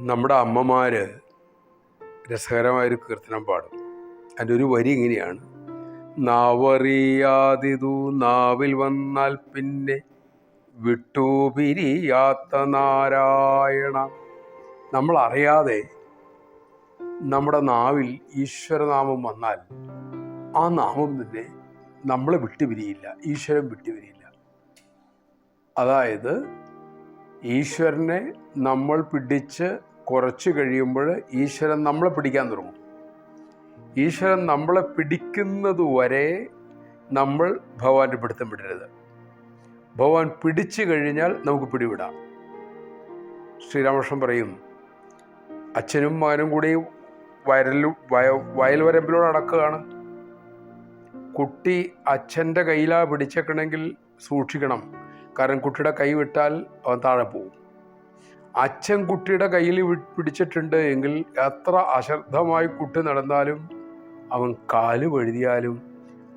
നമ്മുടെ അമ്മമാർ രസകരമായൊരു കീർത്തനം പാടും. അതിന്റെ ഒരു വരി ഇങ്ങനെയാണ്. നാവറിയാതിതു നാവിൽ വന്നാൽ പിന്നെ വിട്ടുപിരിയാത്ത നാരായണ നമ്മൾ അറിയാതെ നമ്മുടെ നാവിൽ ഈശ്വരനാമം വന്നാൽ ആ നാമം തന്നെ നമ്മളെ വിട്ടുപിരിയില്ല ഈശ്വരൻ വിട്ടുപിരിയില്ല. അതായത് ഈശ്വരനെ നമ്മൾ പിടിച്ച് കുറച്ച് കഴിയുമ്പോൾ ഈശ്വരൻ നമ്മളെ പിടിക്കാൻ തുടങ്ങും. ഈശ്വരൻ നമ്മളെ പിടിക്കുന്നത് വരെ നമ്മൾ ഭഗവാന്റെ പിടുത്തം വിടരുത്. ഭഗവാൻ പിടിച്ചു കഴിഞ്ഞാൽ നമുക്ക് പിടിവിടാം. ശ്രീരാമകൃഷ്ണൻ പറയും അച്ഛനും മകനും കൂടി വയലിൽ വയ വയൽ വരമ്പിലൂടെ നടക്കുകയാണ്. കുട്ടി അച്ഛന്റെ കയ്യിലാ പിടിച്ചേക്കണമെങ്കിൽ സൂക്ഷിക്കണം. കാരണം കുട്ടിയുടെ കൈ വിട്ടാൽ അവൻ താഴെ പോകും അച്ഛൻ കുട്ടിയുടെ കയ്യിൽ പിടിച്ചിട്ടുണ്ട് എങ്കിൽ എത്ര അശ്രദ്ധമായി കുട്ടി നടന്നാലും അവൻ കാൽ വഴുതിയാലും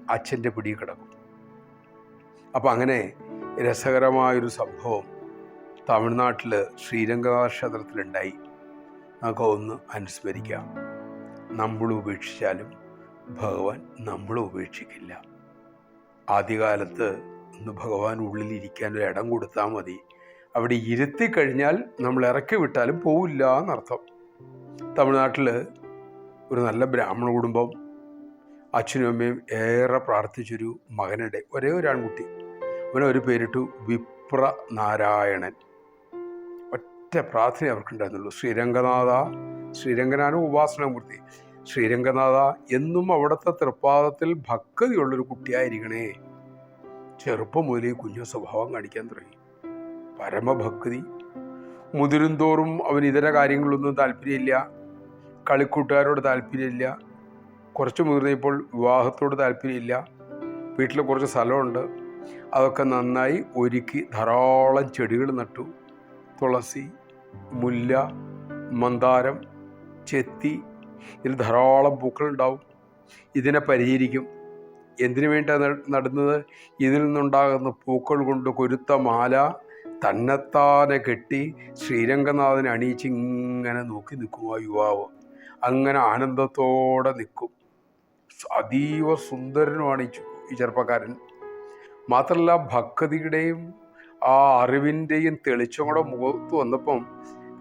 അച്ഛന്റെ പിടി കിടക്കും. അപ്പം അങ്ങനെ രസകരമായൊരു സംഭവം തമിഴ്നാട്ടിൽ ശ്രീരംഗ ക്ഷേത്രത്തിലുണ്ടായി നമുക്ക് ഒന്ന് അനുസ്മരിക്കാം. നമ്മൾ ഉപേക്ഷിച്ചാലും ഭഗവാൻ നമ്മളെ ഉപേക്ഷിക്കില്ല. ആദ്യകാലത്ത് ഒന്ന് ഭഗവാൻ ഉള്ളിലിരിക്കാൻ ഒരു ഇടം കൊടുത്താൽ മതി. അവിടെ ഇരുത്തി കഴിഞ്ഞാൽ നമ്മൾ ഇറക്കി വിട്ടാലും പോവില്ല എന്നർത്ഥം. തമിഴ്നാട്ടിൽ ഒരു നല്ല ബ്രാഹ്മണ കുടുംബം അച്ഛനും അമ്മയും ഏറെ പ്രാർത്ഥിച്ചൊരു മകനുണ്ട്. ഒരേ ഒരു ആൺകുട്ടി. അവനെ ഒരു പേരിട്ടു വിപ്ര നാരായണൻ ഒറ്റ പ്രാർത്ഥന അവർക്കുണ്ടായിരുന്നുള്ളൂ. ശ്രീരംഗനാഥ ശ്രീരംഗനാണ് ഉപാസനമൂർത്തി. ശ്രീരംഗനാഥ എന്നും അവിടുത്തെ തൃപ്പാദത്തിൽ ഭക്തിയുള്ളൊരു കുട്ടിയായിരിക്കണേ. ചെറുപ്പം മുതലേ കുഞ്ഞു സ്വഭാവം കാണിക്കാൻ തുടങ്ങി. പരമഭക്തി. മുതിരുന്തോറും അവൻ ഇതര കാര്യങ്ങളൊന്നും താല്പര്യമില്ല. കളിക്കൂട്ടുകാരോട് താല്പര്യമില്ല. കുറച്ച് മുതിർന്നപ്പോൾ വിവാഹത്തോട് താല്പര്യമില്ല. വീട്ടിൽ കുറച്ച് സ്ഥലമുണ്ട്. അതൊക്കെ നന്നായി ഒരുക്കി ധാരാളം ചെടികൾ നട്ടു. തുളസി മുല്ല മന്ദാരം ചെത്തി. ഇതിൽ ധാരാളം പൂക്കളുണ്ടാവും ഇതിനെ പരിചരിക്കും. എന്തിനു വേണ്ടിയാണ് നടുന്നത്? ഇതിൽ നിന്നുണ്ടാകുന്ന പൂക്കൾ കൊണ്ട് കൊരുത്ത മാല തന്നെത്താനെ കെട്ടി ശ്രീരംഗനാഥനെ അണിയിച്ച് ഇങ്ങനെ നോക്കി നിൽക്കും ആ യുവാവ്. അങ്ങനെ ആനന്ദത്തോടെ നിൽക്കും. അതീവ സുന്ദരനുമാണ് ഈ ചെറുപ്പക്കാരൻ. മാത്രമല്ല ഭക്തിയുടെയും ആ അറിവിന്റെയും തെളിച്ചം കൂടെ മുഖത്ത് വന്നപ്പം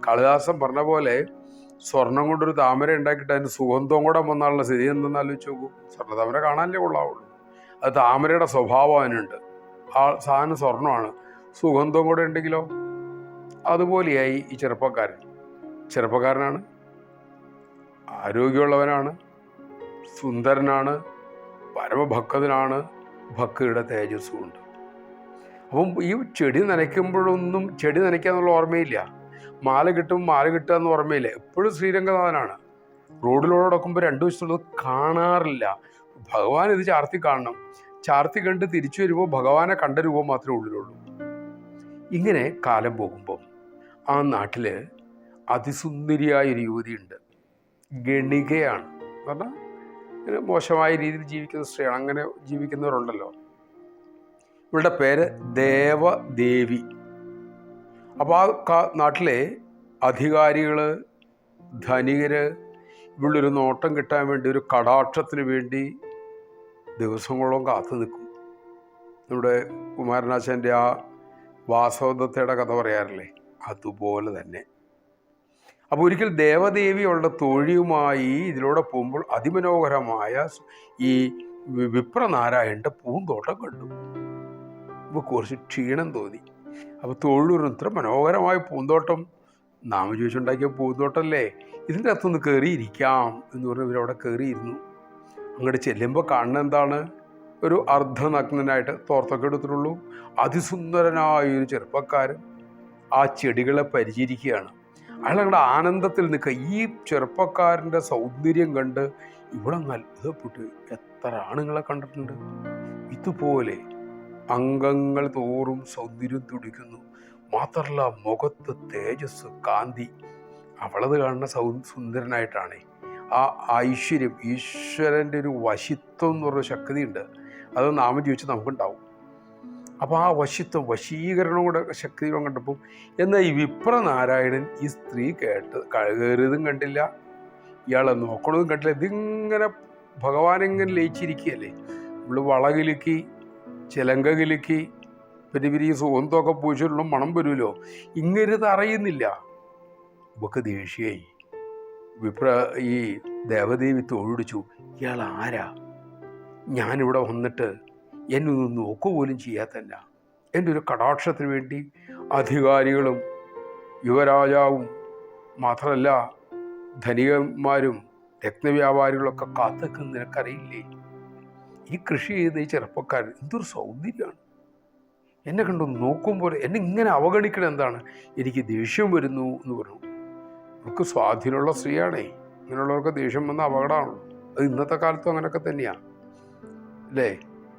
കാളിദാസൻ പറഞ്ഞ പോലെ സ്വർണം കൊണ്ടൊരു താമര ഉണ്ടാക്കിയിട്ട് അതിന് സുഗന്ധവും കൂടെ വന്നാലുള്ള സ്ഥിതി എന്തെന്ന് ആലോചിച്ച് നോക്കൂ. സ്വർണ താമര കാണാനല്ലേ കൊള്ളാവുള്ളൂ. അത് താമരയുടെ സ്വഭാവം അതിനുണ്ട്. ആ സാധനം സ്വർണമാണ് സുഗന്ധവും കൂടെ ഉണ്ടെങ്കിലോ? അതുപോലെയായി ഈ ചെറുപ്പക്കാരൻ. ചെറുപ്പക്കാരനാണ്. ആരോഗ്യമുള്ളവനാണ്. സുന്ദരനാണ്. പരമഭക്തനാണ്. ഭക്തിയുടെ തേജസ്സും ഉണ്ട് അപ്പം ഈ ചെടി നനയ്ക്കുമ്പോഴൊന്നും ചെടി നനയ്ക്കാന്നുള്ള ഓർമ്മയില്ല. മാല കിട്ടും മാല കിട്ടുക എന്ന് ഓർമ്മയില്ല? എപ്പോഴും ശ്രീരംഗനാഥനാണ്. റോഡിലൂടെ നടക്കുമ്പോൾ രണ്ടു വശത്തുള്ളത് കാണാറില്ല. ഭഗവാൻ ഇത് ചാർത്തി കാണണം. ചാർത്തി കണ്ട് തിരിച്ചു വരുമ്പോൾ ഭഗവാനെ കണ്ട രൂപം മാത്രമേ ഉള്ളിലുള്ളൂ. ഇങ്ങനെ കാലം പോകുമ്പോൾ ആ നാട്ടിൽ അതിസുന്ദരിയായ ഒരു യുവതിയുണ്ട്. ഗണികയാണ്. പറഞ്ഞാൽ ഇങ്ങനെ മോശമായ രീതിയിൽ ജീവിക്കുന്ന സ്ത്രീയാണ്. അങ്ങനെ ജീവിക്കുന്നവരുണ്ടല്ലോ. ഇവളുടെ പേര് ദേവദേവി. അപ്പോൾ ആ നാട്ടിലെ അധികാരികൾ ധനികർ ഇവളൊരു നോട്ടം കിട്ടാൻ വേണ്ടി ഒരു കടാക്ഷത്തിന് വേണ്ടി ദിവസങ്ങളോളം കാത്തു നിൽക്കും. നമ്മുടെ കുമാരനാശന്റെ ആ വാസവദത്തയുടെ കഥ പറയാറില്ലേ? അതുപോലെ തന്നെ. അപ്പോൾ ഒരിക്കൽ ദേവദേവിയുള്ള തോഴിയുമായി ഇതിലൂടെ പോകുമ്പോൾ അതിമനോഹരമായ ഈ വിപ്രനാരായണന്റെ പൂന്തോട്ടം കണ്ടു. അപ്പോൾ കുറച്ച് ക്ഷീണം തോന്നി. അപ്പോൾ തൊഴിലൂരും ഇത്ര മനോഹരമായ പൂന്തോട്ടം. നാമ ചോദിച്ചുണ്ടാക്കിയ പൂന്തോട്ടമല്ലേ ഇതിന്റെ അകത്തൊന്ന് കയറിയിരിക്കാം എന്ന് പറഞ്ഞ് ഇവരവിടെ കയറിയിരുന്നു അങ്ങോട്ട് ചെല്ലുമ്പോൾ കാണുന്ന എന്താണ്? ഒരു അർദ്ധനഗ്നനായിട്ട് തോർത്തൊക്കെ എടുത്തിട്ടുള്ളൂ. അതിസുന്ദരനായ ഒരു ചെറുപ്പക്കാരൻ ആ ചെടികളെ പരിചരിക്കുകയാണ്. അയാൾ അങ്ങോട്ട് ആനന്ദത്തിൽ നിൽക്കുക. ഈ ചെറുപ്പക്കാരന്റെ സൗന്ദര്യം കണ്ട് ഇവിടെ അത്ഭുതപ്പെട്ടു എത്ര ആണുങ്ങളെ കണ്ടിട്ടുണ്ട്. ഇതുപോലെ അംഗങ്ങൾ തോറും സൗന്ദര്യം തുടിക്കുന്നു. മാത്രമല്ല മുഖത്ത് തേജസ് കാന്തി. അവളത് കാണുന്ന സൗ സുന്ദരനായിട്ടാണ്. ആ ഐശ്വര്യം ഈശ്വരന്റെ ഒരു വശിത്വം എന്ന് പറഞ്ഞ ശക്തിയുണ്ട്. അത് നാമം ചോദിച്ചാൽ നമുക്കുണ്ടാവും. അപ്പോൾ ആ വശിത്വം വശീകരണങ്ങളുടെ ശക്തിയും കണ്ടപ്പോൾ എന്നാൽ ഈ വിപ്രനാരായണൻ ഈ സ്ത്രീ കേട്ട് കയറിയതും കണ്ടില്ല. ഇയാളെ നോക്കണതും കണ്ടില്ല. ഇതിങ്ങനെ ഭഗവാനെങ്ങനെ ലയിച്ചിരിക്കുകയല്ലേ? നമ്മൾ വളകിലുക്കി ചിലങ്ക കിലുക്കി പിന്നെ ഇവർ ഈ സുഗന്ധമൊക്കെ പൂച്ചിട്ടുള്ള മണം വരുമല്ലോ. ഇങ്ങരുത് അറിയുന്നില്ല. ഇവക്ക് ദേഷ്യായി വിപ്ര ഈ ദേവദേവി തൊഴിടിച്ചു ഇയാൾ ആരാ? ഞാനിവിടെ വന്നിട്ട് എന്നെ ഒന്ന് നോക്കുക പോലും ചെയ്യാത്തല്ല എന്റെ ഒരു കടാക്ഷത്തിന് വേണ്ടി അധികാരികളും യുവരാജാവും മാത്രമല്ല ധനികന്മാരും രത്നവ്യാപാരികളൊക്കെ കാത്തുനിൽക്കുന്ന നിനക്കറിയില്ലേ? ഈ കൃഷി ചെയ്ത ഈ ചെറുപ്പക്കാരൻ എന്തൊരു സൗന്ദര്യമാണ്. എന്നെ കണ്ടു നോക്കുമ്പോൾ എന്നെ ഇങ്ങനെ അവഗണിക്കണം എന്താണ്? എനിക്ക് ദേഷ്യം വരുന്നു എന്ന് പറഞ്ഞു. നമുക്ക് സ്വാധീനമുള്ള സ്ത്രീയാണേ. ഇങ്ങനെയുള്ളവർക്ക് ദേഷ്യം വന്ന അപകടമാണല്ലോ. അത് ഇന്നത്തെ കാലത്തും അങ്ങനെയൊക്കെ തന്നെയാണ് അല്ലേ?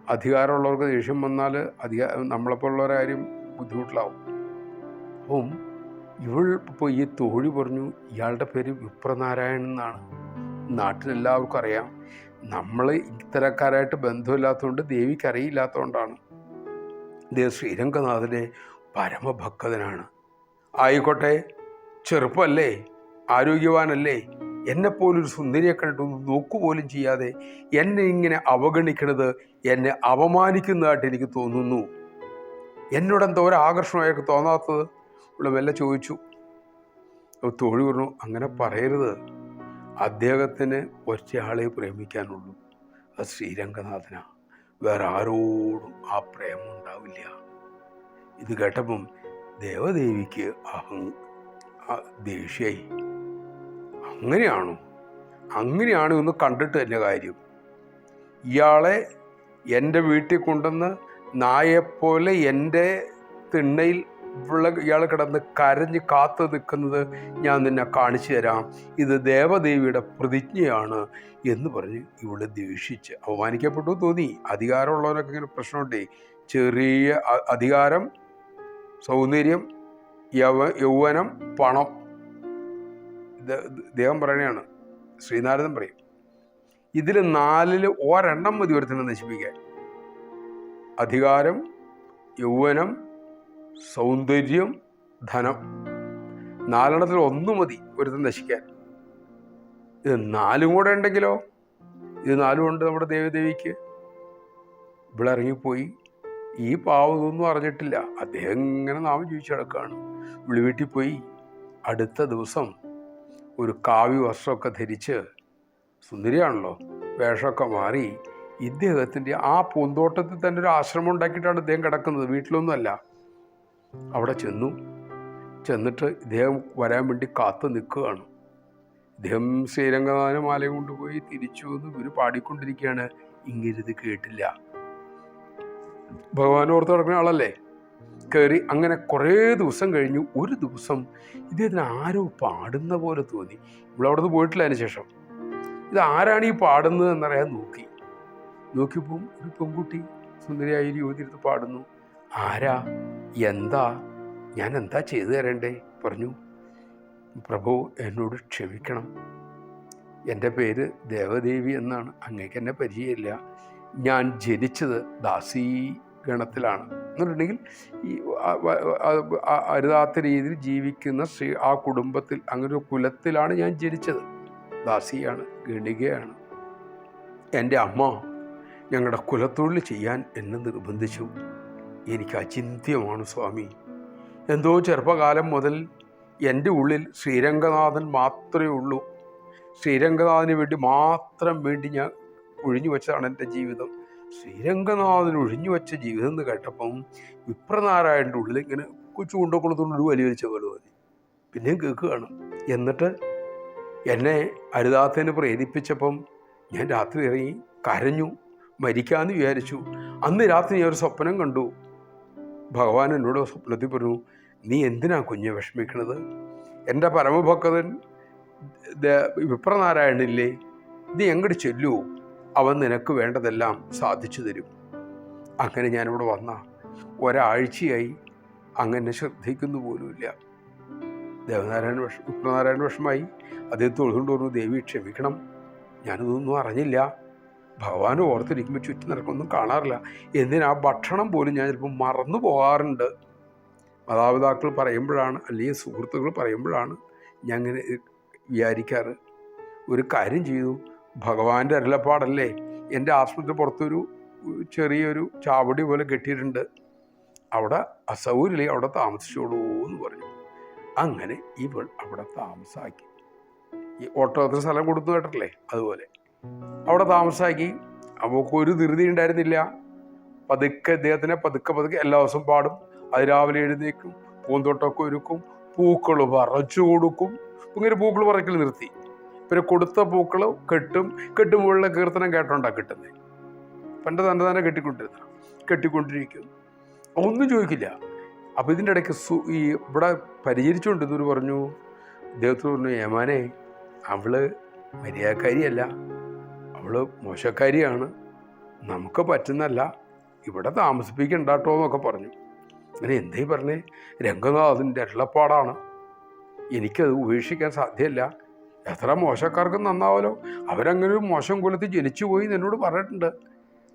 അധികാരമുള്ളവർക്ക് ദേഷ്യം വന്നാൽ അധികാ നമ്മളെപ്പോലുള്ളവരെ ബുദ്ധിമുട്ടിലാവും. അപ്പം ഇവൾ ഇപ്പോൾ ഈ തോഴി പറഞ്ഞു ഇയാളുടെ പേര് വിപ്രനാരായണൻ എന്നാണ്. നാട്ടിലെല്ലാവർക്കും അറിയാം. നമ്മൾ ഇത്തരക്കാരായിട്ട് ബന്ധമില്ലാത്തതുകൊണ്ട് ദേവിക്ക് അറിയില്ലാത്തതുകൊണ്ടാണ്. ദേവ് ശ്രീരംഗനാഥന്റെ പരമഭക്തനാണ്. ആയിക്കോട്ടെ ചെറുപ്പമല്ലേ ആരോഗ്യവാനല്ലേ എന്നെപ്പോലൊരു സുന്ദരിയെ കണ്ടിട്ടൊന്നും നോക്കുപോലും ചെയ്യാതെ എന്നെ ഇങ്ങനെ അവഗണിക്കണത് എന്നെ അപമാനിക്കുന്നതായിട്ട് എനിക്ക് തോന്നുന്നു. എന്നോട് എന്തോ ഒരു ആകർഷണം തോന്നാത്തത് ഉള്ള മെല്ലെ ചോദിച്ചു. തോഴി പറഞ്ഞു അങ്ങനെ പറയരുത്. അദ്ദേഹത്തിന് ഒറ്റയാളെ പ്രേമിക്കാനുള്ളൂ. അത് ശ്രീരംഗനാഥനാണ്. വേറെ ആരോടും ആ പ്രേമം ഉണ്ടാവില്ല. ഇത് കേട്ടപ്പം ദേവദേവിക്ക് അഹം ദേഷ്യായി അങ്ങനെയാണോ? അങ്ങനെയാണ് എന്ന് കണ്ടിട്ട് തന്നെ കാര്യം. ഇയാളെ എന്റെ വീട്ടിൽ കൊണ്ടുവന്ന് നായെപ്പോലെ എന്റെ തിണ്ണയിൽ ഉള്ള ഇയാൾ കിടന്ന് കരഞ്ഞ് കാത്തു നിൽക്കുന്നത് ഞാൻ നിന്നെ കാണിച്ചു തരാം. ഇത് ദേവദേവിയുടെ പ്രതിജ്ഞയാണ് എന്ന് പറഞ്ഞ് ഇവൾ ദേഷിച്ച് അവമാനിക്കപ്പെട്ടു തോന്നി. അധികാരമുള്ളവരൊക്കെ ഇങ്ങനെ പ്രശ്നമുണ്ടേ. ചെറിയ അധികാരം സൗന്ദര്യം യവ യൗവനം പണം. ദേവം പറയണയാണ്. ശ്രീനാരദൻ പറയും. ഇതിൽ നാലിൽ ഒരെണ്ണം മതി ഒരുത്തിനെ നശിപ്പിക്കാൻ. അധികാരം യൗവനം സൗന്ദര്യം ധനം. നാലെണ്ണത്തിൽ ഒന്ന് മതി ഒരുത്തം നശിക്കാൻ. ഇത് നാലും കൂടെ ഉണ്ടെങ്കിലോ? ഇത് നാലും ഉണ്ട് നമ്മുടെ ദേവദേവിക്ക്. ഇവിടെ ഇറങ്ങിപ്പോയി. ഈ പാവതൊന്നും അറിഞ്ഞിട്ടില്ല. അദ്ദേഹം ഇങ്ങനെ നാമം ചോദിച്ചു കിടക്കുകയാണ്. ഇവിടെ വീട്ടിൽ പോയി. അടുത്ത ദിവസം ഒരു കാവ്യ വസ്ത്രമൊക്കെ ധരിച്ച് സുന്ദരിയാണല്ലോ. വേഷമൊക്കെ മാറി ഇദ്ദേഹത്തിന്റെ ആ പൂന്തോട്ടത്തിൽ തന്നെ ഒരു ആശ്രമം ഉണ്ടാക്കിയിട്ടാണ് ഇദ്ദേഹം കിടക്കുന്നത്. വീട്ടിലൊന്നുമല്ല. അവിടെ ചെന്നു. ചെന്നിട്ട് ഇദ്ദേഹം വരാൻ വേണ്ടി കാത്തു നിൽക്കുകയാണ്. ഇദ്ദേഹം ശ്രീരംഗനാഥന മാല കൊണ്ടുപോയി തിരിച്ചു വന്ന് ഇവർ പാടിക്കൊണ്ടിരിക്കുകയാണ്. ഇങ്ങനിത് കേട്ടില്ല. ഭഗവാൻ ഓർത്ത് നടക്കുന്ന ആളല്ലേ? കയറി അങ്ങനെ കുറേ ദിവസം കഴിഞ്ഞു. ഒരു ദിവസം ഇദ്ദേഹത്തിന് ആരോ പാടുന്ന പോലെ തോന്നി. നിന്ന് പോയിട്ടില്ല അതിന് ശേഷം. ഇത് ആരാണ് ഈ പാടുന്നത് എന്നറിയാൻ നോക്കി. നോക്കിയപ്പോൾ ഒരു പെൺകുട്ടി സുന്ദരിയായി യുവതിരുത്ത് യുവതി പാടുന്നു. ആരാ? എന്താ? ഞാൻ എന്താ ചെയ്തു തരണ്ടേ? പറഞ്ഞു. പ്രഭു എന്നോട് ക്ഷമിക്കണം. എന്റെ പേര് ദേവദേവി എന്നാണ്. അങ്ങേക്ക് എന്നെ പരിചയമില്ല. ഞാൻ ജനിച്ചത് ദാസീ ഗണത്തിലാണ്. എന്നുണ്ടെങ്കിൽ ഈ അരുതാത്ത രീതിയിൽ ജീവിക്കുന്ന ശ്രീ ആ കുടുംബത്തിൽ അങ്ങനെ ഒരു കുലത്തിലാണ് ഞാൻ ജനിച്ചത്. ദാസിയാണ് ഗണികയാണ്. എന്റെ അമ്മ ഞങ്ങളുടെ കുലത്തൊഴിൽ ചെയ്യാൻ എന്നെ നിർബന്ധിച്ചു. എനിക്ക് അചിന്ത്യമാണ് സ്വാമി. എന്തോ ചെറുപ്പകാലം മുതൽ എന്റെ ഉള്ളിൽ ശ്രീരംഗനാഥൻ മാത്രമേ ഉള്ളൂ. ശ്രീരംഗനാഥന് വേണ്ടി മാത്രം വേണ്ടി ഞാൻ ഒഴിഞ്ഞു വെച്ചതാണ് എന്റെ ജീവിതം. ശ്രീരംഗനാഥൻ ഒഴിഞ്ഞു വെച്ച ജീവിതം എന്ന് കേട്ടപ്പം വിപ്രനാരായണന്റെ ഉള്ളിൽ ഇങ്ങനെ കൊച്ചു ഒരു വലിയ വലിച്ച പോലെ മതി പിന്നെയും കേൾക്കുകയാണ്. എന്നിട്ട് എന്നെ അരുതാത്തതിന് പ്രേരിപ്പിച്ചപ്പം ഞാൻ രാത്രി ഇറങ്ങി കരഞ്ഞു മരിക്കാമെന്ന് വിചാരിച്ചു. അന്ന് രാത്രി ഞാൻ ഒരു സ്വപ്നം കണ്ടു. ഭഗവാൻ എന്നോട് സ്വപ്നത്തിൽ പറഞ്ഞു നീ എന്തിനാ കുഞ്ഞെ വിഷമിക്കണത്? എന്റെ പരമഭക്തൻ വിപ്രനാരായണില്ലേ നീ എങ്ങോട്ട് ചെല്ലൂ അവൻ നിനക്ക് വേണ്ടതെല്ലാം സാധിച്ചു തരും. അങ്ങനെ ഞാനിവിടെ വന്ന ഒരാഴ്ചയായി അങ്ങനെ ശ്രദ്ധിക്കുന്നു പോലുമില്ല. ദേവനാരായണ വിഷ വിപ്രനാരായണ വിഷമായി. അദ്ദേഹത്തെ തൊഴുതുകൊണ്ട് പറഞ്ഞു ദേവി ക്ഷമിക്കണം ഞാനിതൊന്നും അറിഞ്ഞില്ല. ഭഗവാൻ ഓർത്തിരിക്കുമ്പോൾ ചുറ്റും നടക്കൊന്നും കാണാറില്ല. എന്തിനാ? ഭക്ഷണം പോലും ഞാൻ ചിലപ്പോൾ മറന്നു പോകാറുണ്ട്. മാതാപിതാക്കൾ പറയുമ്പോഴാണ് അല്ലെങ്കിൽ സുഹൃത്തുക്കൾ പറയുമ്പോഴാണ് ഞാൻ ഇങ്ങനെ വിചാരിക്കാറ്. ഒരു കാര്യം ചെയ്തു. ഭഗവാന്റെ അരുളപ്പാടല്ലേ? എന്റെ ആശ്രമത്തിന് പുറത്തൊരു ചെറിയൊരു ചാവടി പോലെ കെട്ടിയിട്ടുണ്ട്. അവിടെ അസൗകര്യമില്ലേ? അവിടെ താമസിച്ചോളൂ എന്ന് പറഞ്ഞു. അങ്ങനെ ഇവൾ അവിടെ താമസാക്കി. ഈ ഓട്ടോത്തിന് സ്ഥലം കൊടുത്തു കേട്ടല്ലേ അതുപോലെ. അവിടെ താമസാക്കി. അവൾക്ക് ഒരു ധൃതി ഉണ്ടായിരുന്നില്ല. പതുക്കെ അദ്ദേഹത്തിനെ പതുക്കെ പതുക്കെ എല്ലാ ദിവസവും പാടും. അത് രാവിലെ എഴുന്നേക്കും പൂന്തോട്ടമൊക്കെ ഒരുക്കും പൂക്കൾ പറച്ചു കൊടുക്കും. ഇങ്ങനെ പൂക്കൾ പറക്കൽ നിർത്തി. പിന്നെ കൊടുത്ത പൂക്കൾ കെട്ടും കെട്ടുമ്പോഴുള്ള കീർത്തനം കേട്ടോണ്ടാ കിട്ടുന്നത് പണ്ട് തന്നെ തന്നെ കെട്ടിക്കൊണ്ടിരുന്ന കെട്ടിക്കൊണ്ടിരിക്കും. ഒന്നും ചോദിക്കില്ല. അപ്പോൾ ഇതിന്റെ ഇടയ്ക്ക് സു ഈ ഇവിടെ പരിചരിച്ചുകൊണ്ടിരുന്നവർ പറഞ്ഞു ഇദ്ദേഹത്തോട് പറഞ്ഞു യമാനെ അവൾ മര്യാദക്കാരിയല്ല. അവൾ മോശക്കാരിയാണ്. നമുക്ക് പറ്റുന്നല്ല ഇവിടെ താമസിപ്പിക്കണ്ടാട്ടോ എന്നൊക്കെ പറഞ്ഞു. അങ്ങനെ എന്തേ പറഞ്ഞേ? രംഗനാഥിന്റെ എള്ളപ്പാടാണ് എനിക്കത് ഉപേക്ഷിക്കാൻ സാധ്യമല്ല എത്ര മോശക്കാർക്കും നന്നാവല്ലോ അവരങ്ങനെ ഒരു മോശം കുലത്തിൽ ജനിച്ചു പോയി എന്ന് എന്നോട് പറഞ്ഞിട്ടുണ്ട്.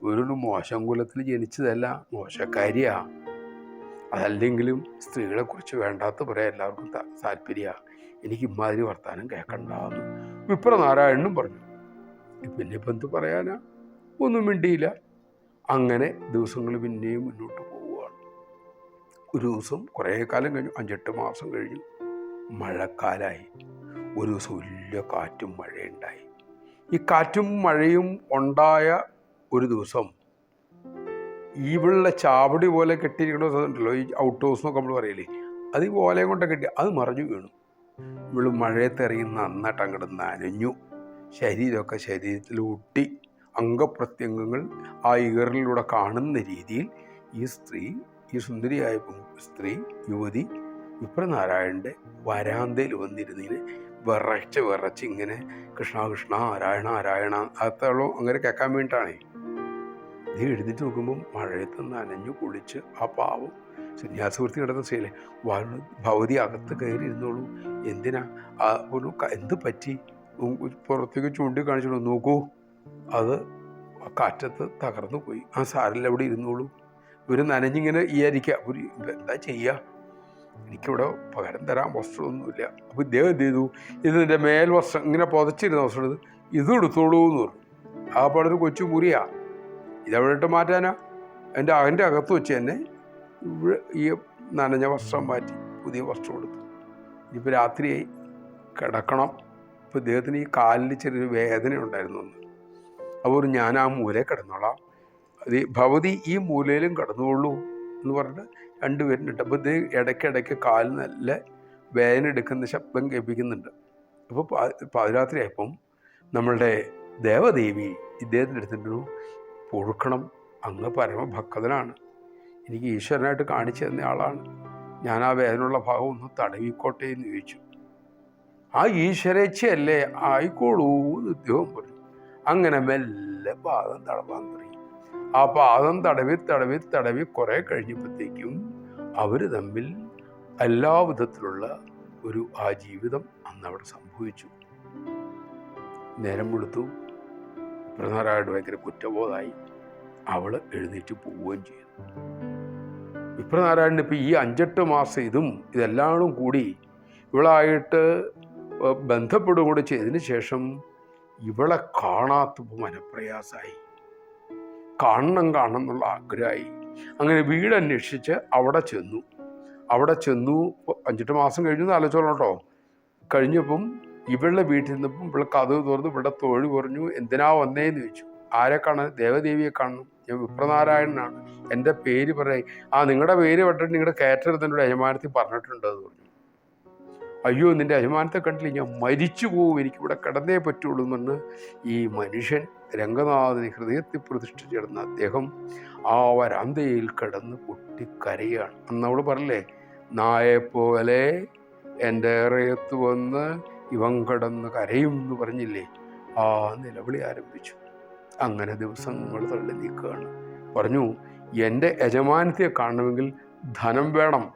ഒരു മോശം കുലത്തിൽ ജനിച്ചതല്ല മോശക്കാരിയാ. അതല്ലെങ്കിലും സ്ത്രീകളെക്കുറിച്ച് വേണ്ടാത്ത പറയാൻ എല്ലാവർക്കും താല്പര്യമാണ് എനിക്ക് ഇമ്മാതിരി വർത്താനം കേൾക്കണ്ടെന്ന് വിപ്രനാരായണനും പറഞ്ഞു. ഇപ്പം എന്ത് പറയാനാ? ഒന്നും മിണ്ടിയില്ല. അങ്ങനെ ദിവസങ്ങൾ പിന്നെയും മുന്നോട്ട് പോവുകയാണ്. ഒരു ദിവസം കുറേ കാലം കഴിഞ്ഞു. അഞ്ചെട്ട് മാസം കഴിഞ്ഞു. മഴക്കാലായി. ഒരു ദിവസം വലിയ കാറ്റും മഴയുണ്ടായി. ഈ കാറ്റും മഴയും ഉണ്ടായ ഒരു ദിവസം ഇവളുടെ ചാവടി പോലെ കെട്ടിയിരിക്കണോ ഈ ഔട്ട് ഹൗസ് എന്നൊക്കെ നമ്മൾ പറയില്ലേ? അത് ഈ ഓലയും കൊണ്ടൊക്കെ കെട്ടി അത് മറിഞ്ഞു വീണു. ഇവൾ മഴയത്തിറങ്ങി നന്നായിട്ട് അങ്ങോട്ട് നനഞ്ഞു. ശരീരമൊക്കെ ശരീരത്തിൽ ഒട്ടി അംഗപ്രത്യംഗങ്ങൾ ആ ഇയറിലൂടെ കാണുന്ന രീതിയിൽ ഈ സ്ത്രീ ഈ സുന്ദരിയായ സ്ത്രീ യുവതി വിപ്രനാരായണന്റെ വരാന്തയിൽ വന്നിരുന്നതിന് വിറച്ച് വിറച്ച് ഇങ്ങനെ കൃഷ്ണ കൃഷ്ണ നാരായണ നാരായണ അത്തോളം അങ്ങനെ കേൾക്കാൻ വേണ്ടിയിട്ടാണേ. ഇത് എഴുന്നേറ്റ് നോക്കുമ്പം മഴയത്ത് നനഞ്ഞു കുളിച്ച് ആ പാവം സന്യാസവൃത്തി കിടന്ന വാഴ ഭവതി അകത്ത് കയറി ഇരുന്നോളൂ എന്തിനാ? ആ ഒരു എന്ത് പറ്റി? പുറത്തേക്ക് ചൂണ്ടി കാണിച്ചോളൂ നോക്കൂ അത് കാറ്റത്ത് തകർന്നു പോയി. ആ സാരിൽ അവിടെ ഇരുന്നോളൂ. ഒരു നനഞ്ഞിങ്ങനെ ഇയായിരിക്കുക ഒരു എന്താ ചെയ്യുക എനിക്കിവിടെ പകരം തരാൻ വസ്ത്രമൊന്നുമില്ല. അപ്പോൾ ഇദ്ദേഹം എന്ത് ചെയ്തു? ഇതിന്റെ മേൽ വസ്ത്രം ഇങ്ങനെ പുതച്ചിരുന്ന വസ്ത്രം എടുത്ത് ഇത് എടുത്തോളൂ എന്ന് പറഞ്ഞു. ആ പാടൊരു കൊച്ചു മുറിയാ. ഇതെവിടെ ഇട്ട് മാറ്റാനാ? എന്റെ അതിന്റെ അകത്ത് വെച്ച് തന്നെ ഇവിടെ ഈ നനഞ്ഞ വസ്ത്രം മാറ്റി പുതിയ വസ്ത്രം എടുത്തു. ഇനിയിപ്പോൾ രാത്രിയായി കിടക്കണം. ഇപ്പോൾ ഇദ്ദേഹത്തിന് ഈ കാലിൽ ചെറിയൊരു വേദന ഉണ്ടായിരുന്നു അപ്പോൾ ഞാൻ ആ മൂലയിൽ കിടന്നോളാം. അത് ഭവതി ഈ മൂലയിലും കിടന്നുകൊള്ളൂ എന്ന് പറഞ്ഞിട്ട് രണ്ടുപേരുണ്ട് അപ്പോൾ ഇത് ഇടയ്ക്കിടയ്ക്ക് കാലിൽ നല്ല വേദന എടുക്കുന്ന ശബ്ദം കേൾപ്പിക്കുന്നുണ്ട്. അപ്പോൾ പാതിരാത്രിയായപ്പം നമ്മളുടെ ദേവദേവി ഇദ്ദേഹത്തിന്റെ അടുത്തിട്ടു പൊഴുക്കണം അങ്ങ് പരമഭക്തനാണ്. എനിക്ക് ഈശ്വരനായിട്ട് കാണിച്ചു തന്ന ആളാണ്. ഞാൻ ആ വേദനയുള്ള ഭാഗം ഒന്ന് തടവിക്കോട്ടെ എന്ന് ചോദിച്ചു. ആ ഈശ്വരേച്ഛയല്ലേ ആയിക്കോളൂ എന്ന് ഉദ്യോഗം പറഞ്ഞു. അങ്ങനെ മെല്ലെ പാദം തടവാൻ തുടങ്ങി. ആ പാദം തടവി തടവി തടവി കുറെ കഴിഞ്ഞപ്പോഴത്തേക്കും അവർ തമ്മിൽ എല്ലാ വിധത്തിലുള്ള ഒരു ആ ജീവിതം അന്ന് അവിടെ സംഭവിച്ചു. നേരം കൊടുത്തു വിപ്രനാരായണ ഭയങ്കര കുറ്റബോധമായി അവൾ എഴുന്നേറ്റ് പോവുകയും ചെയ്തു. വിപ്രനാരായണൻ ഇപ്പം ഈ അഞ്ചെട്ട് മാസം ഇതും ഇതെല്ലാം കൂടി ഇവളായിട്ട് ബന്ധപ്പെടുക കൂടെ ചെയ്തതിന് ശേഷം ഇവളെ കാണാത്തപ്പോൾ മനപ്രയാസായി. കാണണം കാണണം എന്നുള്ള ആഗ്രഹമായി അങ്ങനെ വീട് അന്വേഷിച്ച് അവിടെ ചെന്നു. അവിടെ ചെന്നു അഞ്ചെട്ട് മാസം കഴിഞ്ഞു ആലോചിച്ചോളാം കേട്ടോ കഴിഞ്ഞപ്പം ഇവളുടെ വീട്ടിൽ നിന്നപ്പം ഇവിടെ കഥ തുറന്ന് ഇവിടെ തൊഴിൽ കുറഞ്ഞു എന്തിനാ വന്നേന്ന് ചോദിച്ചു. ആരെ കാണാൻ? ദേവദേവിയെ കാണണം. ഞാൻ വിപ്രനാരായണനാണ്. എന്റെ പേര് പറയും ആ നിങ്ങളുടെ പേര് പെട്ടിട്ട് നിങ്ങളുടെ കാറ്ററിന്റെ യജമാനത്തിൽ പറഞ്ഞിട്ടുണ്ട് എന്ന് പറഞ്ഞു. അയ്യോ നിന്റെ അഭിമാനത്തെ കണ്ടില്ല? ഞാൻ മരിച്ചു പോകും എനിക്കിവിടെ കിടന്നേ പറ്റുള്ളൂ എന്ന് ഈ മനുഷ്യൻ രംഗനാഥന് ഹൃദയത്തിൽ പ്രതിഷ്ഠിച്ചിടുന്ന അദ്ദേഹം ആ വരാന്തയിൽ കിടന്ന് പൊട്ടിക്കരയാണ്. അന്ന് അവൾ പറഞ്ഞില്ലേ നായെപ്പോലെ എന്റെ ഇറയത്ത് വന്ന് ഇവൻ കടന്ന് കരയും എന്ന് പറഞ്ഞില്ലേ ആ നിലവിളി ആരംഭിച്ചു. അങ്ങനെ ദിവസങ്ങൾ തള്ളി നീക്കുകയാണ് പറഞ്ഞു എന്റെ യജമാനത്തെ കാണണമെങ്കിൽ ധനം വേണം.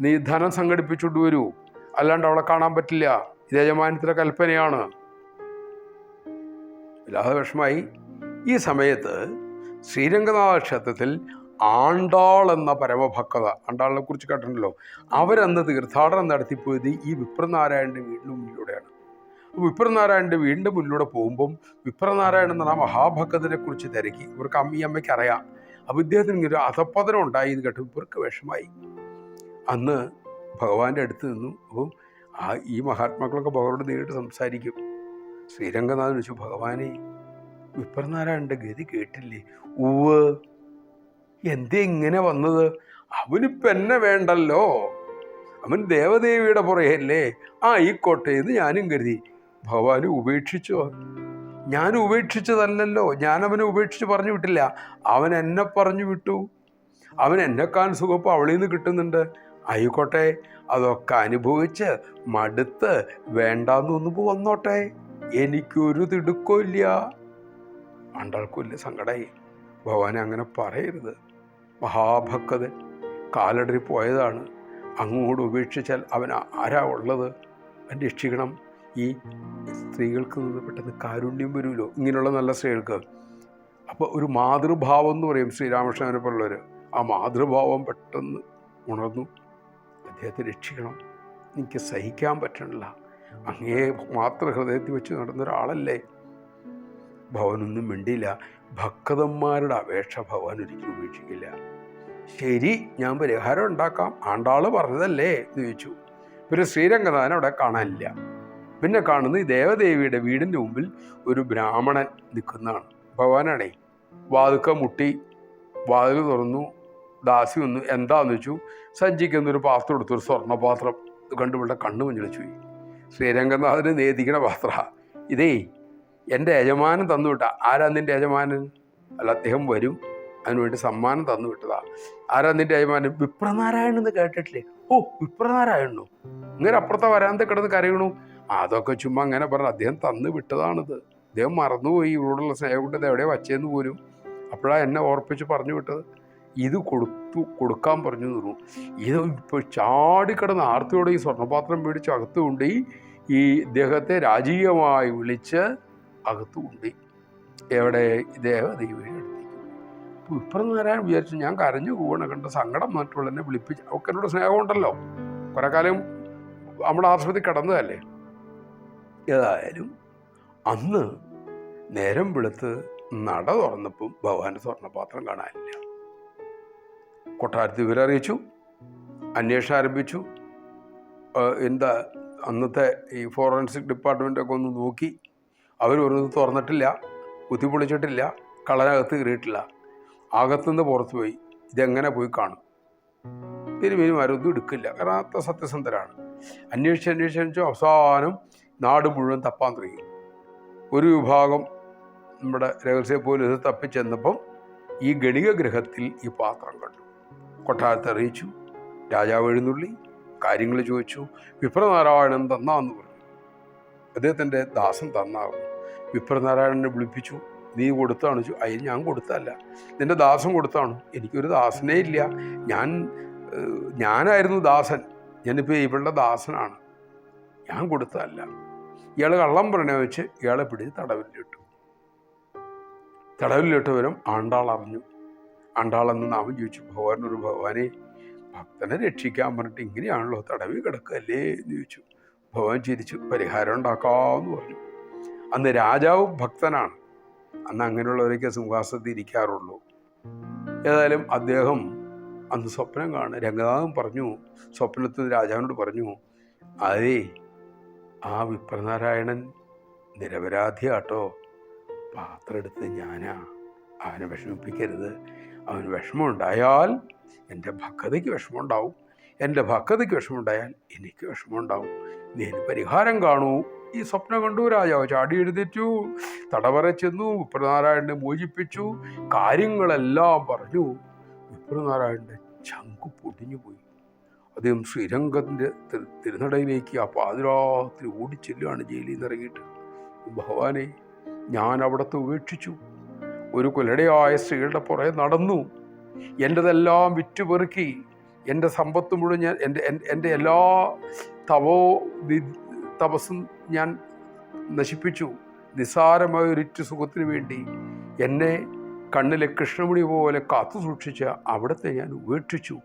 നീ ധനം സംഘടിപ്പിച്ചുകൊണ്ട് വരൂ. അല്ലാണ്ട് അവളെ കാണാൻ പറ്റില്ല. ഇത് യജമാനത്തിന്റെ കൽപ്പനയാണ്. വിലാഹവിഷമായി വിഷമായി ഈ സമയത്ത് ശ്രീരംഗനാഥ ക്ഷേത്രത്തിൽ ആണ്ടാൾ എന്ന പരമഭക്തത ആണ്ടാളിനെ കുറിച്ച് കേട്ടിട്ടുണ്ടല്ലോ. അവരന്ന് തീർത്ഥാടനം നടത്തിപ്പോയത് ഈ വിപ്രനാരായണന്റെ വീടിന് മുന്നിലൂടെയാണ്. വിപ്രനാരായണന്റെ വീടിന്റെ മുന്നിലൂടെ പോകുമ്പം വിപ്രനാരായണൻ എന്ന മഹാഭക്തനെ കുറിച്ച് തിരക്കി. ഇവർക്ക് അമ്മി അമ്മയ്ക്ക് അറിയാം. അപ്പോൾ ഇദ്ദേഹത്തിന് ഒരു അധപ്പതനം ഉണ്ടായി എന്ന് കേട്ടു ഇവർക്ക് വിഷമായി അന്ന് ഭഗവാന്റെ അടുത്ത് നിന്നു. അപ്പം ആ ഈ മഹാത്മാക്കളൊക്കെ ഭഗവാനോട് നേരിട്ട് സംസാരിക്കും. ശ്രീരംഗനാഥൻ വെച്ചു ഭഗവാനെ വിപ്രനാരായണന്റെ ഗതി കേട്ടില്ലേ? ഉവ് എന്തേ ഇങ്ങനെ വന്നത്? അവനിപ്പം എന്നെ വേണ്ടല്ലോ. അവൻ ദേവദേവിയുടെ പുറയല്ലേ ആ ആയിക്കോട്ടെ എന്ന് ഞാനും കരുതി. ഭഗവാന് ഉപേക്ഷിച്ചോ? ഞാൻ ഉപേക്ഷിച്ചതല്ലല്ലോ. ഞാൻ അവനെ ഉപേക്ഷിച്ച് പറഞ്ഞു വിട്ടില്ല. അവൻ എന്നെ പറഞ്ഞു വിട്ടു. അവൻ എന്നെക്കാൻ സുഖപ്പോൾ അവളിൽ നിന്ന് കിട്ടുന്നുണ്ട്. ആയിക്കോട്ടെ അതൊക്കെ അനുഭവിച്ച് മടുത്ത് വേണ്ടാന്നൊന്ന് വന്നോട്ടെ. എനിക്കൊരു തിടുക്കമില്ല ആണ്ടാൾക്കും വലിയ സങ്കടമായി ഭഗവാനെ അങ്ങനെ പറയരുത്. മഹാഭക്തൻ കാലടറി പോയതാണ്. അങ്ങോട്ട് ഉപേക്ഷിച്ചാൽ അവൻ ആരാ ഉള്ളത്? അന്വേഷിക്കണം. ഈ സ്ത്രീകൾക്ക് നിന്ന് പെട്ടെന്ന് കാരുണ്യം വരുമല്ലോ? ഇങ്ങനെയുള്ള നല്ല സ്ത്രീകൾക്ക്. അപ്പോൾ ഒരു മാതൃഭാവം എന്ന് പറയും ശ്രീരാമകൃഷ്ണനെ പോലുള്ളവർ ആ മാതൃഭാവം പെട്ടെന്ന് ഉണർന്നു. അദ്ദേഹത്തെ രക്ഷിക്കണം. എനിക്ക് സഹിക്കാൻ പറ്റണില്ല. അങ്ങേ മാത്രം ഹൃദയത്തിൽ വെച്ച് നടന്ന ഒരാളല്ലേ? ഭവനൊന്നും മിണ്ടിയില്ല. ഭക്തന്മാരുടെ അപേക്ഷ ഭവൻ ഒരിക്കലും ഉപേക്ഷിക്കില്ല. ശരി ഞാൻ പരിഹാരം ഉണ്ടാക്കാം. ആണ്ടാൾ പറഞ്ഞതല്ലേ എന്ന് ചോദിച്ചു. പിന്നെ ശ്രീരംഗനാഥൻ അവിടെ കാണാനില്ല. പിന്നെ കാണുന്നത് ഈ ദേവദേവിയുടെ വീടിന്റെ മുമ്പിൽ ഒരു ബ്രാഹ്മണൻ നിൽക്കുന്നതാണ്. ഭഗവാനാണേ വാതുക്ക മുട്ടി വാതിൽ തുറന്നു ദാസി ഒന്ന് എന്താന്ന് വെച്ചു? സഞ്ജിക്ക് എന്നൊരു പാത്രം ഒരു സ്വർണപാത്രം ഇത് കണ്ണ് കണ്ണു മഞ്ഞളിച്ചു പോയി ശ്രീരംഗനാഥന് നേദിക്കണ പാത്ര. ഇതേ എന്റെ യജമാനൻ തന്നു വിട്ട. ആരാ നിന്റെ യജമാനൻ? അല്ല അദ്ദേഹം വരും. അതിനുവേണ്ടി സമ്മാനം തന്നു വിട്ടതാ. ആരാ നിന്റെ യജമാനൻ? വിപ്രനാരായണൻ എന്ന് കേട്ടിട്ടില്ലേ? ഓ വിപ്രനാരായണനോ? ഇങ്ങനെ അപ്പുറത്തെ വരാന്ത കിടന്ന് കരയണു. അതൊക്കെ ചുമ്മാ അങ്ങനെ പറഞ്ഞു അദ്ദേഹം തന്നു വിട്ടതാണിത്. അദ്ദേഹം മറന്നുപോയി. ഇവരോടുള്ള സ്നേഹം കൊണ്ട് ഇത് എവിടെയാ വച്ചേന്ന് പോലും. അപ്പോഴാണ് എന്നെ ഓർപ്പിച്ച് പറഞ്ഞു വിട്ടത്. ഇത് കൊടുത്തു കൊടുക്കാൻ പറഞ്ഞു തന്നു ഇത് ഇപ്പോൾ ചാടിക്കിടന്ന് ആർത്തിയോടെ ഈ സ്വർണപാത്രം മേടിച്ച് അകത്ത് കൊണ്ടുപോയി ഈ ഇദ്ദേഹത്തെ രാജീയമായി വിളിച്ച് അകത്ത് കൊണ്ടുപോയി. എവിടെ ഇദ്ദേഹം ദൈവം ഇപ്പുറം വരാൻ വിചാരിച്ചു. ഞാൻ കരഞ്ഞു പോകണ കണ്ട സങ്കടം മറ്റുള്ള എന്നെ വിളിപ്പിച്ച് അവൾക്ക് എന്നോട് സ്നേഹമുണ്ടല്ലോ. കുറെ കാലം നമ്മുടെ ആശുപത്രി കിടന്നതല്ലേ? ഏതായാലും അന്ന് നേരം വെളുത്ത് നട തുറന്നപ്പം ഭഗവാന്റെ സ്വർണപാത്രം കാണാനില്ല. കൊട്ടാരത്തിൽ വിവരറിയിച്ചു അന്വേഷണം ആരംഭിച്ചു. എന്താ അന്നത്തെ ഈ ഫോറൻസിക് ഡിപ്പാർട്ട്മെന്റൊക്കെ ഒന്ന് നോക്കി. അവർ ഒരു തുറന്നിട്ടില്ല കുത്തിപ്പൊളിച്ചിട്ടില്ല കളനകത്ത് കയറിയിട്ടില്ല. അകത്തുനിന്ന് പുറത്ത് പോയി ഇതെങ്ങനെ പോയി കാണും? തിരുമേനും ആരൊന്നും എടുക്കില്ല കാരണം അത്ര സത്യസന്ധരാണ്. അന്വേഷിച്ച് അന്വേഷിച്ചു അവസാനം നാട് മുഴുവൻ തപ്പാൻ തുടങ്ങി. ഒരു വിഭാഗം നമ്മുടെ രഹസ്യ പോലീസ് തപ്പിച്ചെന്നപ്പം ഈ ഗണിക ഗ്രഹത്തിൽ ഈ പാത്രം കണ്ടു. കൊട്ടാരത്തെ അറിയിച്ചു. രാജാവ് എഴുന്നള്ളി കാര്യങ്ങൾ ചോദിച്ചു. വിപ്രനാരായണൻ തന്നാന്ന് പറഞ്ഞു. അദ്ദേഹത്തിന്റെ ദാസൻ തന്നാവും വിപ്രനാരായണനെ വിളിപ്പിച്ചു. നീ കൊടുത്താണ് ചോ അതിന് ഞാൻ കൊടുത്തല്ല നിന്റെ ദാസൻ കൊടുത്താണ് എനിക്കൊരു ദാസനേ ഇല്ല. ഞാൻ ഞാനായിരുന്നു ദാസൻ. ഞാനിപ്പോൾ ഇവളുടെ ദാസനാണ്. ഞാൻ കൊടുത്തതല്ല. ഇയാൾ കള്ളം വെച്ച് ഇയാളെ പിടിച്ച് തടവിലിട്ടു. തടവിലിട്ടവരും ആണ്ടാൾ അറിഞ്ഞു. ആണ്ടാളെന്ന് നാമം ചോദിച്ചു ഭഗവാനൊരു ഭഗവാനെ ഭക്തനെ രക്ഷിക്കാൻ പറഞ്ഞിട്ട് ഇങ്ങനെയാണല്ലോ തടവി കിടക്കല്ലേ എന്ന് ചോദിച്ചു. ഭഗവാൻ ചിരിച്ചു. പരിഹാരം ഉണ്ടാക്കാമെന്ന് പറഞ്ഞു. അന്ന് രാജാവ് ഭക്തനാണ്. അന്ന് അങ്ങനെയുള്ളവരൊക്കെ സിംഹാസനത്തിൽ ഇരിക്കാറുള്ളൂ. ഏതായാലും അദ്ദേഹം അന്ന് സ്വപ്നം കാണും രംഗനാഥൻ പറഞ്ഞു സ്വപ്നത്തിൽ രാജാവിനോട് പറഞ്ഞു അതേ ആ വിപ്രനാരായണൻ നിരപരാധിയാട്ടോ. പാത്രം എടുത്ത് ഞാനാ. അവനെ വിഷമിപ്പിക്കരുത്. അവന് വിഷമമുണ്ടായാൽ എന്റെ ഭക്തയ്ക്ക് വിഷമമുണ്ടാവും. എന്റെ ഭക്തയ്ക്ക് വിഷമമുണ്ടായാൽ എനിക്ക് വിഷമമുണ്ടാവും. നീ പരിഹാരം കാണൂ. ഈ സ്വപ്നം കണ്ടു രാജാവ് ചാടി എഴുന്നേറ്റു. തടവറ ചെന്നു. വിപ്രനാരായണനെ മോചിപ്പിച്ചു. കാര്യങ്ങളെല്ലാം പറഞ്ഞു. വിപ്രനാരായണന്റെ ചങ്കു പൊടിഞ്ഞു പോയി. അദ്ദേഹം ശ്രീരംഗത്തിന്റെ തിരു- തിരുനടയിലേക്ക് ആ പാതിരാത്രി ഓടിച്ചെല്ലുകയാണ് ജയിലിൽ നിന്ന് ഇറങ്ങിയിട്ട്. ഭഗവാനെ ഞാൻ അവിടത്തെ ഉപേക്ഷിച്ചു. ഒരു കുലടയായ സ്ത്രീകളുടെ പുറകെ നടന്നു. എന്റെതെല്ലാം വിറ്റുപെറുക്കി എന്റെ സമ്പത്ത് മുഴുവൻ ഞാൻ എന്റെ എന്റെ- എല്ലാ തപോ തപസ്സും ഞാൻ നശിപ്പിച്ചു. നിസ്സാരമായ ഒരിറ്റു സുഖത്തിന് വേണ്ടി എന്നെ കണ്ണിലെ കൃഷ്ണമണി പോലെ കാത്തു സൂക്ഷിച്ച് അവിടത്തെ ഞാൻ ഉപേക്ഷിച്ചു.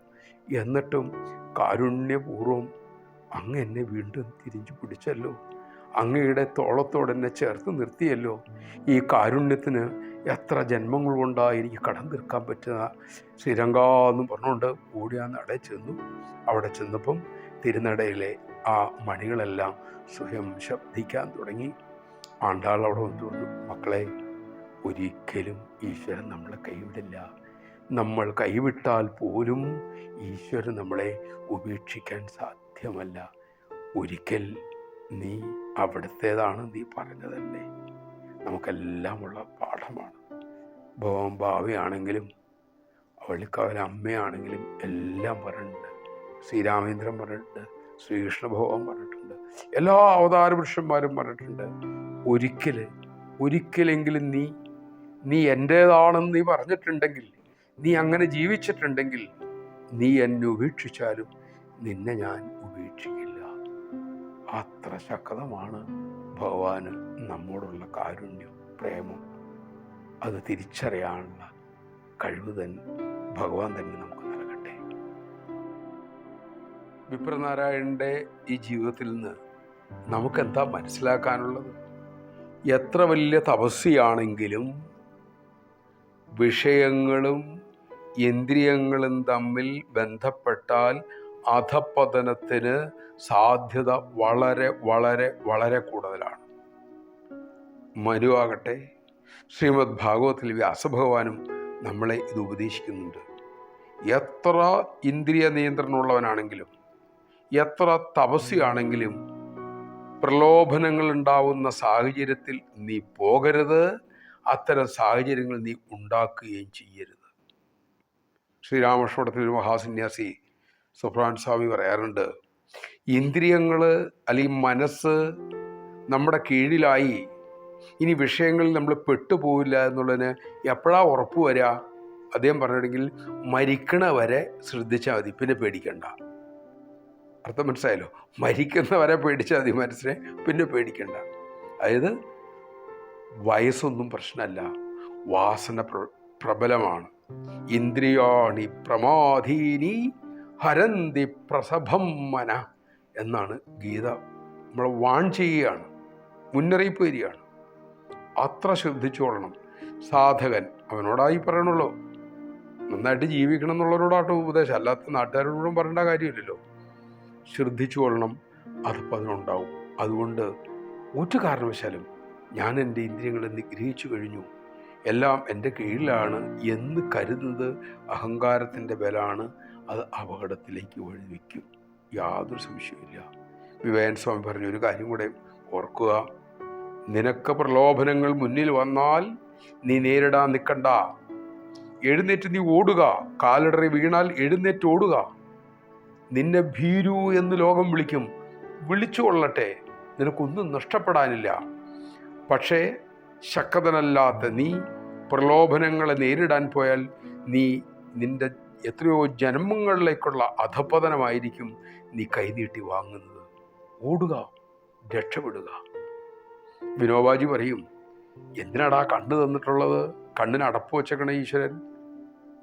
എന്നിട്ടും കാരുണ്യപൂർവം അങ്ങ് എന്നെ വീണ്ടും തിരിഞ്ഞു പിടിച്ചല്ലോ. അങ്ങയുടെ തോളത്തോടെന്നെ ചേർത്ത് നിർത്തിയല്ലോ. ഈ കാരുണ്യത്തിന് എത്ര ജന്മങ്ങൾ കൊണ്ടാണ് എനിക്ക് കടം തീർക്കാൻ പറ്റുന്ന ശ്രീരംഗ എന്ന് പറഞ്ഞുകൊണ്ട് ഓടി ആ ചെന്നു. അവിടെ ചെന്നപ്പം തിരുനടയിലെ ആ മണികളെല്ലാം സ്വയം ശബ്ദിക്കാൻ തുടങ്ങി. ആണ്ടാൾ അവിടെ വന്നു വന്നു മക്കളെ ഒരിക്കലും ഈശ്വരൻ നമ്മളെ കൈവിടില്ല. നമ്മൾ കൈവിട്ടാൽ പോലും ഈശ്വരൻ നമ്മളെ ഉപേക്ഷിക്കാൻ സാധ്യമല്ല. ഒരിക്കൽ നീ അവിടുത്തേതാണ് നീ പറഞ്ഞതല്ലേ? നമുക്കെല്ലാമുള്ള പാഠമാണ്. ഭവം ഭാവിയാണെങ്കിലും അവൾക്കവൻ അമ്മയാണെങ്കിലും എല്ലാം പറഞ്ഞിട്ടുണ്ട്. ശ്രീരാമേന്ദ്രൻ പറഞ്ഞിട്ടുണ്ട് ശ്രീകൃഷ്ണ ഭഗവാൻ പറഞ്ഞിട്ടുണ്ട് എല്ലാ അവതാര പുരുഷന്മാരും പറഞ്ഞിട്ടുണ്ട്. ഒരിക്കൽ ഒരിക്കലെങ്കിലും നീ നീ എന്റേതാണെന്ന് നീ പറഞ്ഞിട്ടുണ്ടെങ്കിൽ നീ അങ്ങനെ ജീവിച്ചിട്ടുണ്ടെങ്കിൽ നീ എന്നെ ഉപേക്ഷിച്ചാലും നിന്നെ ഞാൻ ഉപേക്ഷിക്കില്ല. അത്ര ശക്തമാണ് ഭഗവാന് നമ്മോടുള്ള കാരുണ്യം പ്രേമം അത് തിരിച്ചറിയാനുള്ള കഴിവ് തന്നെ ഭഗവാൻ തന്നെ നമുക്ക് നൽകട്ടെ. വിപ്രനാരായണന്റെ ഈ ജീവിതത്തിൽ നിന്ന് നമുക്കെന്താ മനസ്സിലാക്കാനുള്ളത്? എത്ര വലിയ തപസ്സിയാണെങ്കിലും വിഷയങ്ങളും ഇന്ദ്രിയങ്ങളും തമ്മിൽ ബന്ധപ്പെട്ടാൽ അധപ്പതനത്തിന് സാധ്യത വളരെ വളരെ വളരെ കൂടുതലാണ്. മനുവാകട്ടെ ശ്രീമദ് ഭാഗവത്തിൽ വ്യാസഭഗവാനും നമ്മളെ ഇത് ഉപദേശിക്കുന്നുണ്ട്. എത്ര ഇന്ദ്രിയ നിയന്ത്രണമുള്ളവനാണെങ്കിലും എത്ര തപസ്സിയാണെങ്കിലും പ്രലോഭനങ്ങൾ ഉണ്ടാവുന്ന സാഹചര്യത്തിൽ നീ പോകരുത്. അത്തരം സാഹചര്യങ്ങൾ നീ ഉണ്ടാക്കുകയും ചെയ്യരുത്. ശ്രീരാമകൃഷ്ണത്തിൽ ഒരു മഹാസന്യാസി സുബ്രഹ്മണ്യ സ്വാമി പറയാറുണ്ട് ഇന്ദ്രിയങ്ങൾ അല്ലെങ്കിൽ മനസ്സ് നമ്മുടെ കീഴിലായി ഇനി വിഷയങ്ങളിൽ നമ്മൾ പെട്ടുപോവില്ല എന്നുള്ളതിന് എപ്പോഴാ ഉറപ്പ് വരിക? അദ്ദേഹം പറഞ്ഞിട്ടുണ്ടെങ്കിൽ മരിക്കണ വരെ ശ്രദ്ധിച്ചാൽ മതി പിന്നെ പേടിക്കണ്ട. അർത്ഥം മനസ്സിലായല്ലോ? മരിക്കുന്നവരെ പേടിച്ചാൽ മതി മനസ്സിനെ പിന്നെ പേടിക്കണ്ട. അതായത് വയസ്സൊന്നും പ്രശ്നമല്ല വാസന പ്ര പ്രബലമാണ്. ഇന്ദ്രിയാണി പ്രമാധീനി ഹരന്തി പ്രസഭം മന എന്നാണ് ഗീത നമ്മൾ വാൺ ചെയ്യുകയാണ് മുന്നറിയിപ്പ് വരികയാണ്. അത്ര ശ്രദ്ധിച്ചോളണം. സാധകൻ അവനോടായി പറയണുള്ളൂ. നന്നായിട്ട് ജീവിക്കണം എന്നുള്ളവരോടാട്ടോ ഉപദേശം. അല്ലാത്ത നാട്ടുകാരോടും പറയേണ്ട കാര്യമില്ലല്ലോ. ശ്രദ്ധിച്ചുകൊള്ളണം. അതിപ്പോൾ അതിനുണ്ടാവും അതുകൊണ്ട് ഒരു കാരണവശാലും ഞാൻ എന്റെ ഇന്ദ്രിയങ്ങളെ നിഗ്രഹിച്ചു കഴിഞ്ഞു. എല്ലാം എന്റെ കീഴിലാണ് എന്ന് കരുതുന്നത് അഹങ്കാരത്തിന്റെ ബലാണ് അത് അപകടത്തിലേക്ക് വഴിവെക്കും യാതൊരു സംശയമില്ല വിവേകൻ സ്വാമി പറഞ്ഞ ഒരു കാര്യം കൂടെ ഓർക്കുക. നിനക്ക് പ്രലോഭനങ്ങൾ മുന്നിൽ വന്നാൽ നീ നേരിടാൻ നിൽക്കണ്ട. എഴുന്നേറ്റ് നീ ഓടുക. കാലിടറി വീണാൽ എഴുന്നേറ്റ് ഓടുക. നിന്നെ ഭീരു എന്ന് ലോകം വിളിക്കും. വിളിച്ചു കൊള്ളട്ടെ. നിനക്കൊന്നും നഷ്ടപ്പെടാനില്ല. പക്ഷേ ശക്തനല്ലാത്ത നീ പ്രലോഭനങ്ങളെ നേരിടാൻ പോയാൽ നീ നിന്റെ എത്രയോ ജന്മങ്ങളിലേക്കുള്ള അധപതനമായിരിക്കും നീ കൈനീട്ടി വാങ്ങുന്നത്. ഓടുക. രക്ഷപ്പെടുക. വിനോബാജി പറയും എന്തിനാടാ കണ്ണ് തന്നിട്ടുള്ളത്? കണ്ണിന് അടപ്പ് വെച്ചേക്കണേ ഈശ്വരൻ.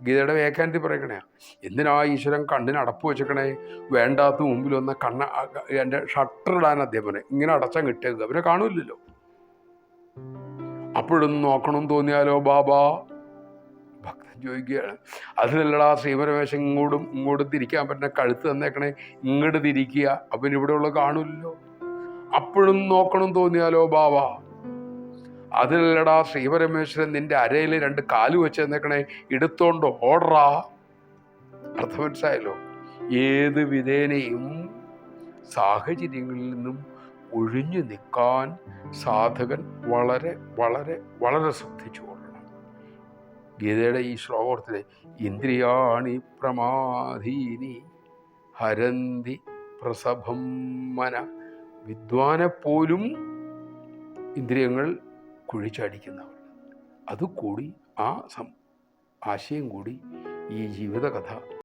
ഗീതയുടെ വേഖാന്തി പറയണേ എന്തിനാ ഈശ്വരൻ കണ്ണിന് അടപ്പ് വെച്ചേക്കണേ? വേണ്ടാത്ത മുമ്പിൽ വന്ന കണ്ണ എന്റെ ഷട്ടർ ഇടാൻ അദ്ദേഹം ഇങ്ങനെ അടച്ചാൽ കിട്ടിയത് അവരെ കാണൂലല്ലോ അപ്പോഴൊന്നും നോക്കണം തോന്നിയാലോ? ബാബാ. ഭക്തൻ ചോദിക്കുകയാണ് അതിലല്ലടാ ശ്രീപരമേശൻ ഇങ്ങോട്ടും ഇങ്ങോട്ടും തിരിക്കാൻ പറ്റുന്ന കഴുത്ത് തന്നേക്കണേ. ഇങ്ങോട്ട് തിരിക്കുക. അപ്പം ഇവിടെ ഉള്ള കാണൂലല്ലോ അപ്പോഴും നോക്കണം തോന്നിയാലോ ബാവ? അതിലല്ലടാ ശ്രീപരമേശ്വരൻ നിന്റെ അരയിൽ രണ്ട് കാൽ വെച്ച് നിൽക്കണേ എടുത്തോണ്ട് ഓടറാ. അർത്ഥം മനസ്സിലായല്ലോ? ഏത് വിധേനയും സാഹചര്യങ്ങളിൽ നിന്നും ഒഴിഞ്ഞു നിൽക്കാൻ സാധകൻ വളരെ വളരെ വളരെ ശ്രദ്ധിച്ചു കൊള്ളണം. ഗീതയുടെ ഈ ശ്ലോകത്തിൽ ഇന്ദ്രിയാണി പ്രമാധീനി ഹരന്തി പ്രസഭം മന വിദ്വാനെപ്പോലും ഇന്ദ്രിയങ്ങൾ കുഴിച്ചടിക്കുന്നവർ. അതുകൂടി ആ സം ആശയം കൂടി ഈ ജീവിതകഥ